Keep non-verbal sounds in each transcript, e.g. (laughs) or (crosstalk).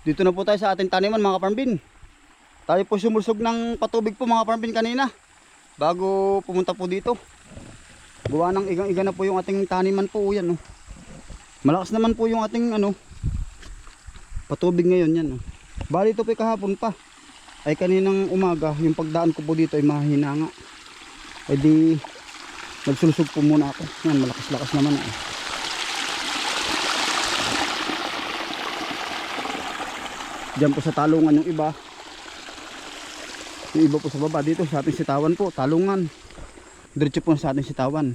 Dito na po tayo sa ating taniman mga kaparmbin. Tayo po sumulsog ng patubig po mga kaparmbin kanina. Bago pumunta po dito. Gawa ng igang-iga na po yung ating taniman po yan. Oh. Malakas naman po yung ating ano, patubig ngayon yan. Oh. Bali ito po kahapon pa. Ay kaninang umaga, yung pagdaan ko po dito ay mahina nga. Ay di, nagsulusog po muna ako. Yan, malakas-lakas naman. Eh. Diyan po sa talungan yung iba. Yung iba po sa baba dito sa ating sitawan po, talungan. Diretso po sa ating sitawan.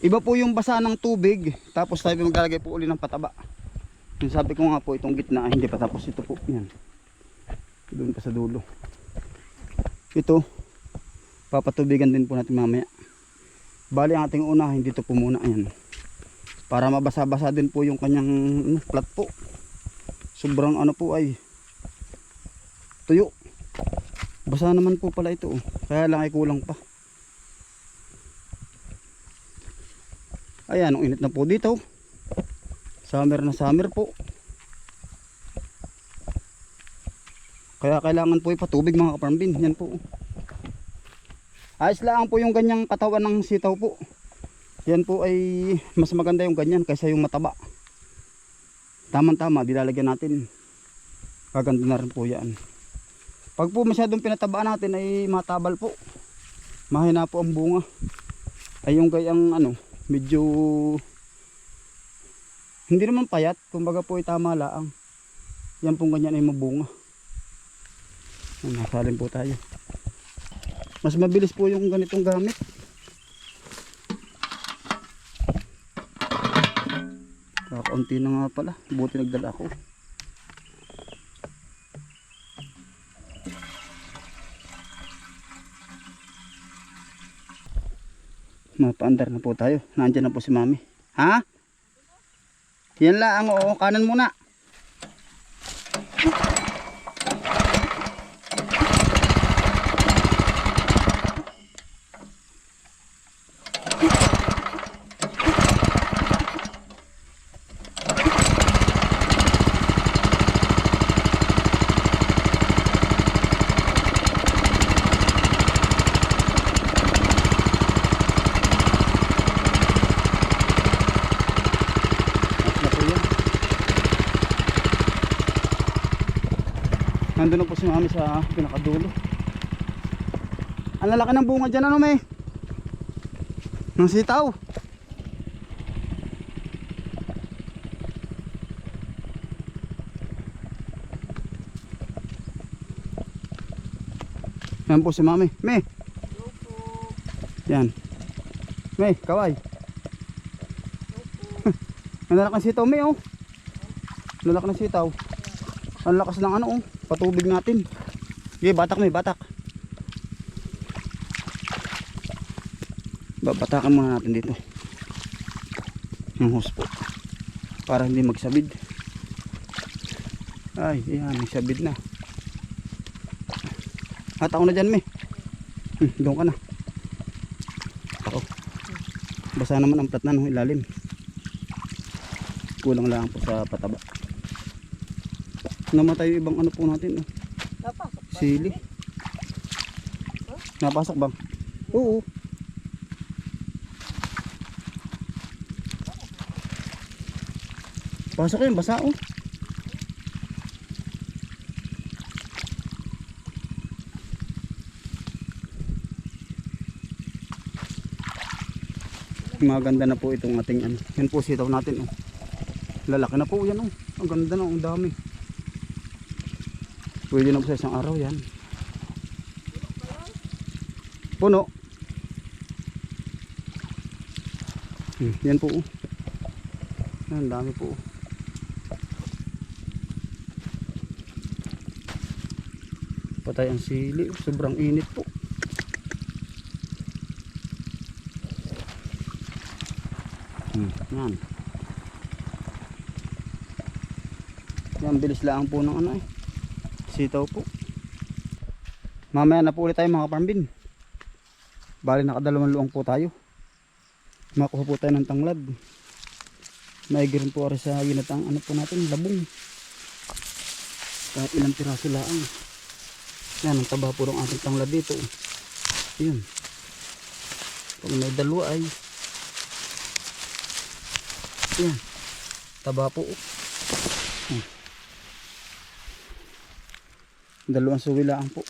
Iba po yung basa ng tubig, tapos tayo maglalagay po uli ng pataba. Yung sabi ko nga po itong gitna hindi pa tapos ito po. Yan. Doon pa sa dulo. Ito papatubigan din po natin mamaya. Bali ang ating unahin dito po muna yan. Para mabasa-basa din po yung kanyang ano, plat po. Sobrang ano po ay tuyo. Basa naman po pala ito. oh. Kaya lang ay kulang pa. Ayan, ang init na po dito. Summer na summer po. Kaya kailangan po ipatubig mga kaparambin. Yan po. Ayos lang po yung ganyang katawan ng sitaw po. Yan po ay mas maganda yung ganyan kaysa yung mataba. Tamang-tama, dilalagyan natin. Gaganda na rin po yan. Pag po masyadong pinataba natin ay matabal po. Mahina po ang bunga. Ay yung gayang ano, medyo hindi naman payat. Kumbaga po ay tama laang. Yan pong ganyan ay mabunga. Nasalin po tayo. Mas mabilis po yung ganitong gamit. Kakaunti na nga pala. Buti nagdala ako. Mapaandar na po tayo. Nandiyan na po si mami. Ha? Yan lang, oo. Kanan muna. Nandun na po si mami sa pinakadulo. Ang lalaki ng bunga dyan ano may? Ng sitaw. Yan po si mami. May. Yan. May, kaway. (laughs) Ang lalaki ng sitaw, may oh. Ang lalaki ng sitaw. Ang lakas ng ano oh, patubig natin. Okay, batak may batak. Babatakan muna natin dito. Yung hose po. Para hindi magsabid. Ay, yan, may sabid na. At ako na dyan, me. Hmm, doon ka na. Ako. Basa naman ang plat na no, ilalim kulang lang po sa pataba namatay yung ibang ano po natin oh. Napasok ba? sili. Napasok bang? oo. Pasok yun basa oh. Maganda na po itong ating ano. Yan po sitaw natin oh. Lalaki na po yan oh. Ang ganda na ang dami pwede na po sa isang araw yan. Puno. Hmm, yan po. Oh yan dami po. Oh. patay ang sili. Sobrang init po. Hmm, yan. Yan, bilis lang po ng ano eh. Sitaw po. Mamaya na po ulit tayo mga parmbin. Bali nakadalawang luang po tayo. Makuha po tayo ng tanglad. Maigi rin po rin sa ginatang ano po natin, labong. Kahit ilang piraso lang. Yan, ang taba po ng ating tanglad dito. Yun. Pag may dalawa ay yan. Taba po. Dalawang suwilaan po.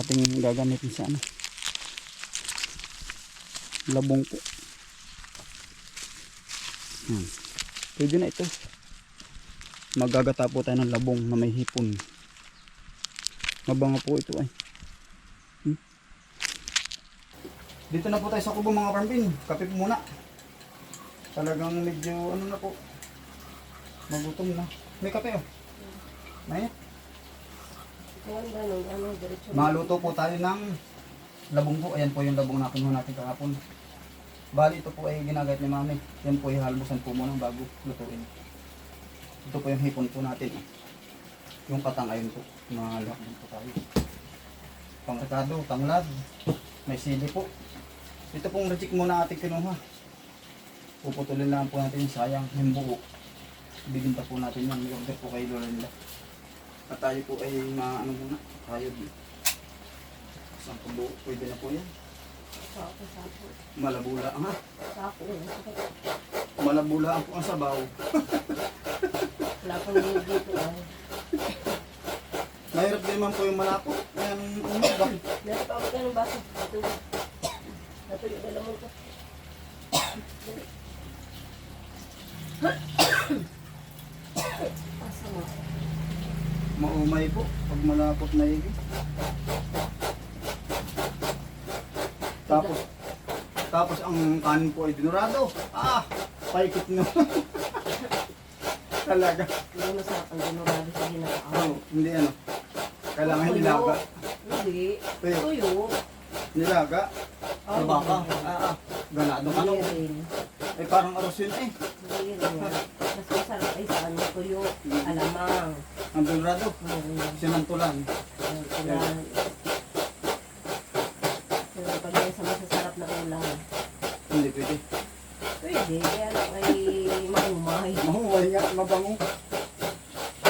Ating gagamitin sa ano. Labong po. Hmm. Pwede na ito. Magagata po tayo ng labong na may hipon. Mabango po ito ay. Hmm. Dito na po tayo sa kubo mga parmbin. Kape muna. Talagang medyo ano na po. Magutom na. May kape oh. Diretso. Maluto po tayo ng labong po. Ayan po yung labong na kinuha natin kahapon. Bali ito po ay ginagayat ni mami. Yan po ay halbusan po muna bago lutuin. Ito po yung hipon po natin. eh. Yung katang ayun po. Mahalak din po tayo. Pangrekado, tanglad. May sili po. Ito pong reject muna ating kinuha. Puputulin lang po natin sayang, yung buo. Bibinta po natin yan. May order po kay Lola nila. At tayo po ay maano muna. Tayo din. Isang kubo, pwede na po yan. Malabula. Sako, sakit. Malabula ang po ang sabaw. Wala pang linig dito. ay. Mahirap din man po yung malapo. Ayan, ano, bakit? Meron pa ako ganun baso. Ito. Ito yung dalamon ko. Asa mo? Maumay po. Pag malapot na higi. Tapos, tapos ang kanin po ay dinurado. Ah, paikot no. (laughs) Talaga. Hindi masarap ang dinurado sa ginagawa. Oh, hindi ano. Kailangan nilaga. Hindi. Tuyo. Tuyo. Nilaga. Oh, Sa baka. Ah, ah. Ganado ka no. Eh parang aros yun eh. Hindi rin. Mas masarap ay sa ano, tuyo. Alamang. Ang dinurado. Hmm. Sinantulan. Kailangan. Pero pag yan sa masasarap na ulam. Hindi pwede. Pwede, kaya ay mahumay. Mahuway nga, mabango.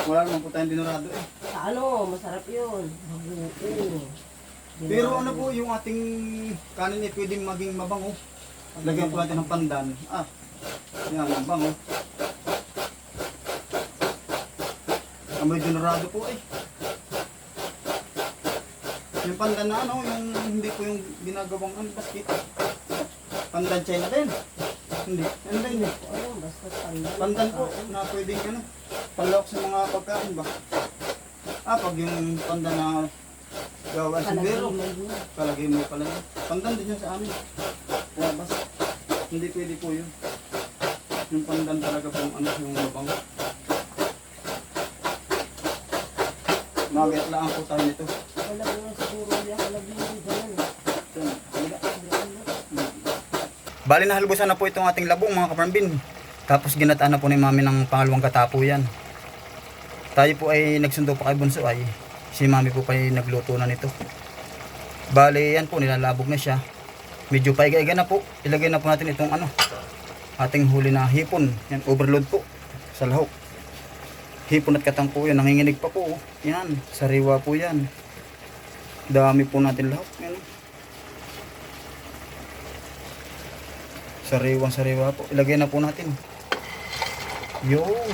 Wala naman po tayong dinurado eh. Sa ano, masarap yun. Mabuo. Pero ano po yung ating kanin eh pwedeng maging mabango. Lagyan po natin ng pandan. Ah, yan, mabango. Amoy dinurado po eh. Yung pandan na ano, yung hindi po yung ginagawang ano, basket. Pandan China din. Hindi, ano din eh. Basta pandan. Pandan po na pwedeng ano, palawak sa mga pagkain ba? Ah, pag yung pandan na gawa sa yun. palagay mo pala. Pandan din yun sa amin. Hindi pwede po yun. Yung pandan talaga po ano, yung mabang. Magit lang po tayo nito. Wala nga siguro yung kalagimay. Ganun. Bali na halbusan na po itong ating labong mga kaparambin. Tapos ginataan na po ni mami ng pangalawang katapo yan. Tayo po ay nagsundo pa kay Bunso ay si mami po pa ay nagluto na nito. Bali yan po nilalabog na siya. Medyo paiga-iga na po. Ilagay na po natin itong ano ating huli na hipon. Yan overload po sa lahok. Hipon at katang po yan. Nanginginig pa po. Yan. Sariwa po yan. Dami po natin lahok. Yan. Sariwang sariwa po. Ilagay na po natin. Yun.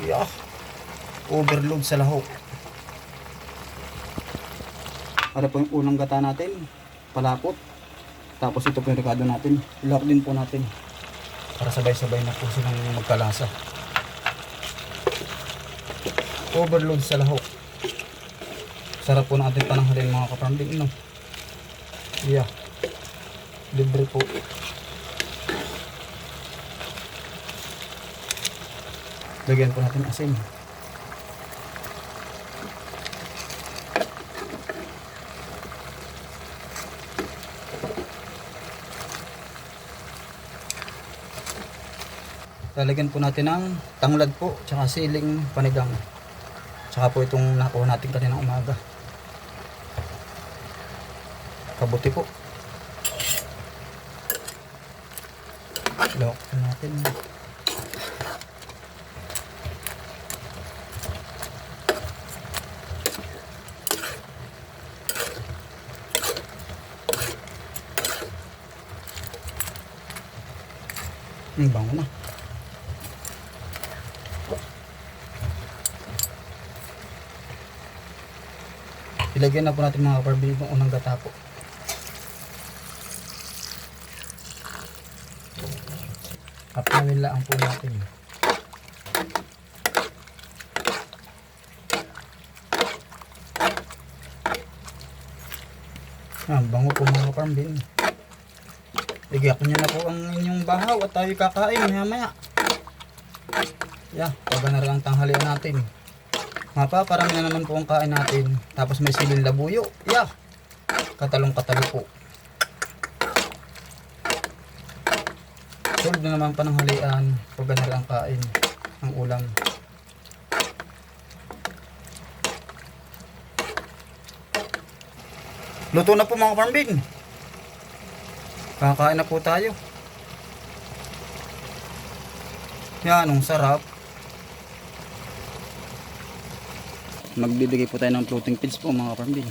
Yeah. Overload sa lahok. Para po yung unang gata natin. Palapot. Tapos ito po yung rekado natin. Ilak din po natin. Para sabay-sabay na po silang magkalasa. Overload sa lahok. Sarap po ng ating pananghalin mga kapambing. No? Yeah. Libre po. Lagyan po natin asin. Lalagyan po natin ng tanglad po, tsaka siling panigang. Tsaka po itong nakuha natin kanina umaga. kabuti po. Lock natin. Ang bango na. Ilagyan na po natin mga kaparbin itong unang gata po. Kapawin lang po natin. Ah, bango po mga kaparbin. Igyak niyo na po ang inyong bahaw at tayo kakain maya maya. Yeah, pag na rin ang tanghalian natin. Mapa, parang na naman po ang kain natin. Tapos may silin labuyo. Yeah. Katalong katalo po. Solve na naman pananghalian. Pag na rin ang kain. Ang ulam. Luto na po mga farmbin. Kakain na po tayo. Yan, ang sarap. Magbibigay po tayo ng floating feeds po mga farmbin.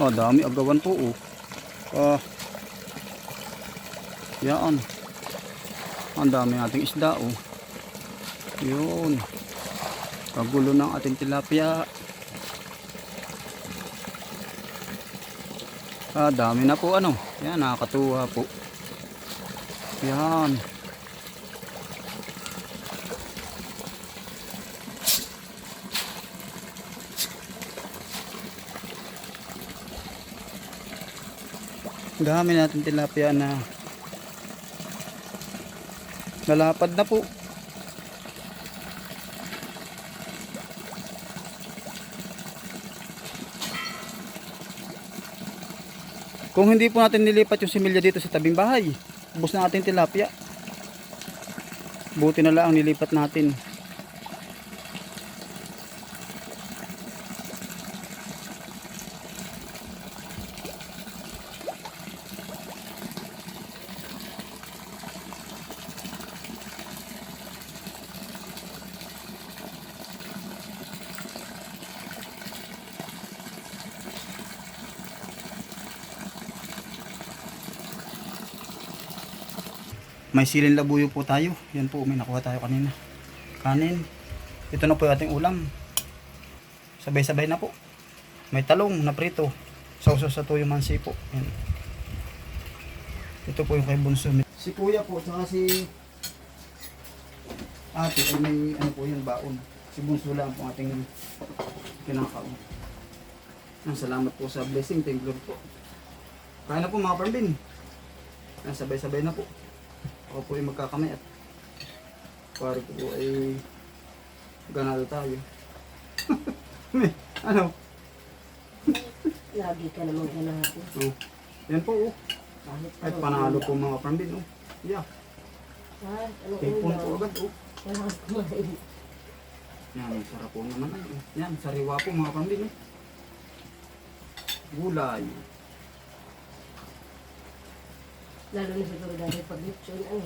Oh, dami agawan po oh. Ah. yan. Ang dami ating isda oh. Yun. Kagulo ng ating tilapia. Ah, dami na po ano. Yan, nakakatuwa po. Yan. Dami natin tilapia na lalapad na po. Kung hindi po natin nilipat yung similya dito sa tabing bahay, ubos na natin tilapia. Buti na lang ang nilipat natin. May silin labuyo po tayo. Yan po, may nakuha tayo kanina. Kanin. Ito na po yung ating ulam. Sabay-sabay na po. May talong na prito. Sausaw sa tuyo mansi po. Yan. Ito po yung kay Bunso. Si kuya po, saka si ate, ay may ano po yun, baon. Si Bunso lang po ating kinakaon. Salamat po sa blessing. Thank Lord po. Kaya na po mga parmbin. Yan, Sabay-sabay na po. Ako po ay magkakamay at pare ko po ay ganado tayo. (laughs) ano? Lagi ka naman ganati. Oh. Yan po oh. Kahit anong panalo ulam. po mga pambin oh. Yeah. Kahit anong Tipon ulam. po agad oh. Wala kang kumain. Yan, ang sarap po naman ay. oh. Yan, sariwa po mga pambin oh. Gulay. Lalo na siguro dahil pag lechon ang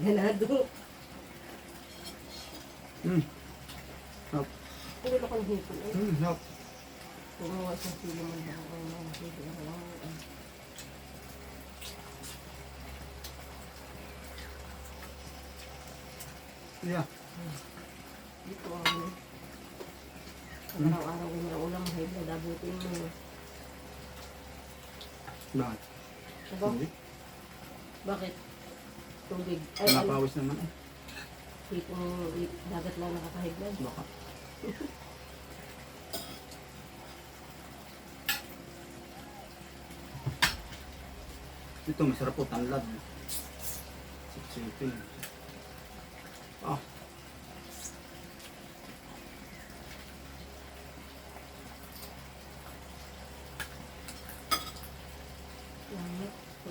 ganado. Hmm. Hop. Pero wala kang hipon. eh. Hop. Kung mga isang kilo man ba ang mga hipon na lang. ah. Yeah. Dito ang ang araw-araw ko na ulam, may blood, abutin mo. Bakit? Aba, Hindi. Bakit? Tubig. Ay, ano, Napawis naman eh. tipong dagat lang nakakahiglan. Baka. Ito, masarap po tanlad. Sipsipin. Ah. Lalo. So,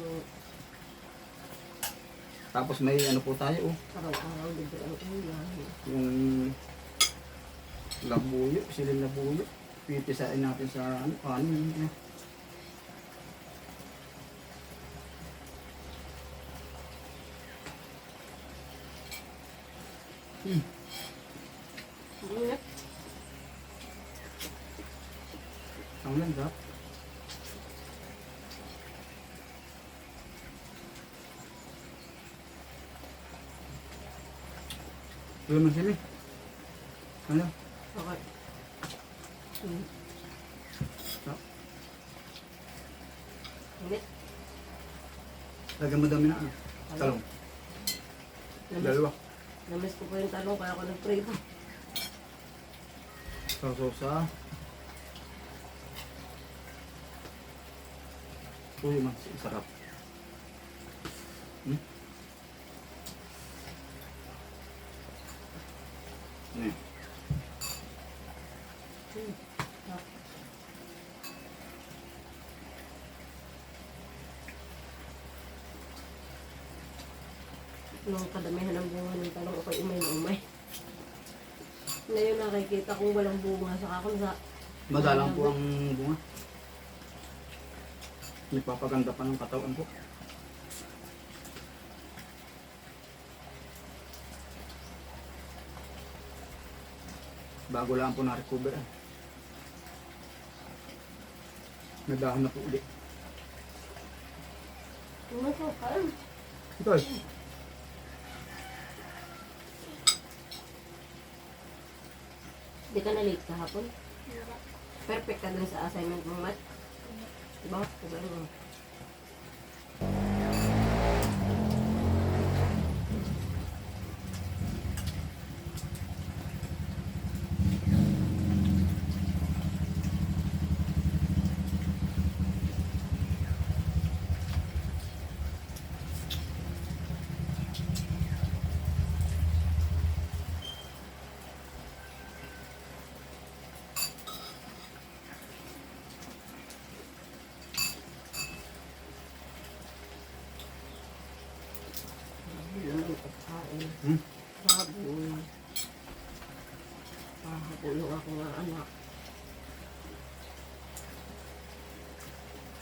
Tapos may ano po tayo oh. araw-araw libre ang ulam. Yung labuyo, silin labuyo. Pitisain natin sa ano, kanin. eh. Hmm. Ang ganda. Tuloy mo sila. Ano? Okay. Hmm. Ah. Ingat. Lagyan mo dami na ano? Talong. Namiss, Dalawa. namiss ko po yung talong kaya ako nag-pray pa. Sausosa. Uy, mas sarap. Hmm? Ano yun? Hmm. Nung kadamihan ng bunga ng talong ako'y umay na umay. Ngayon nakikita kong walang bunga sa ako sa Madalang po ang bunga. Nagpapaganda pa ng katawan po. Bago lang po na-recover. Nagdahon na po ulit. Ito eh. Di ka na late kahapon? Perfect ka dun sa assignment mong math? Diba? Diba mo? Yun ang pagkain. Hmm? Baboy. Pahabulong ako ng anak.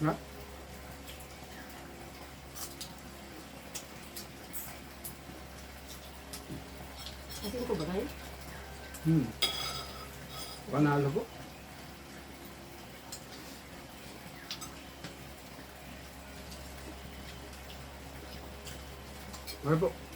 Ha? Kasi ko ba kayo? Hmm. Panalo po. Ano po?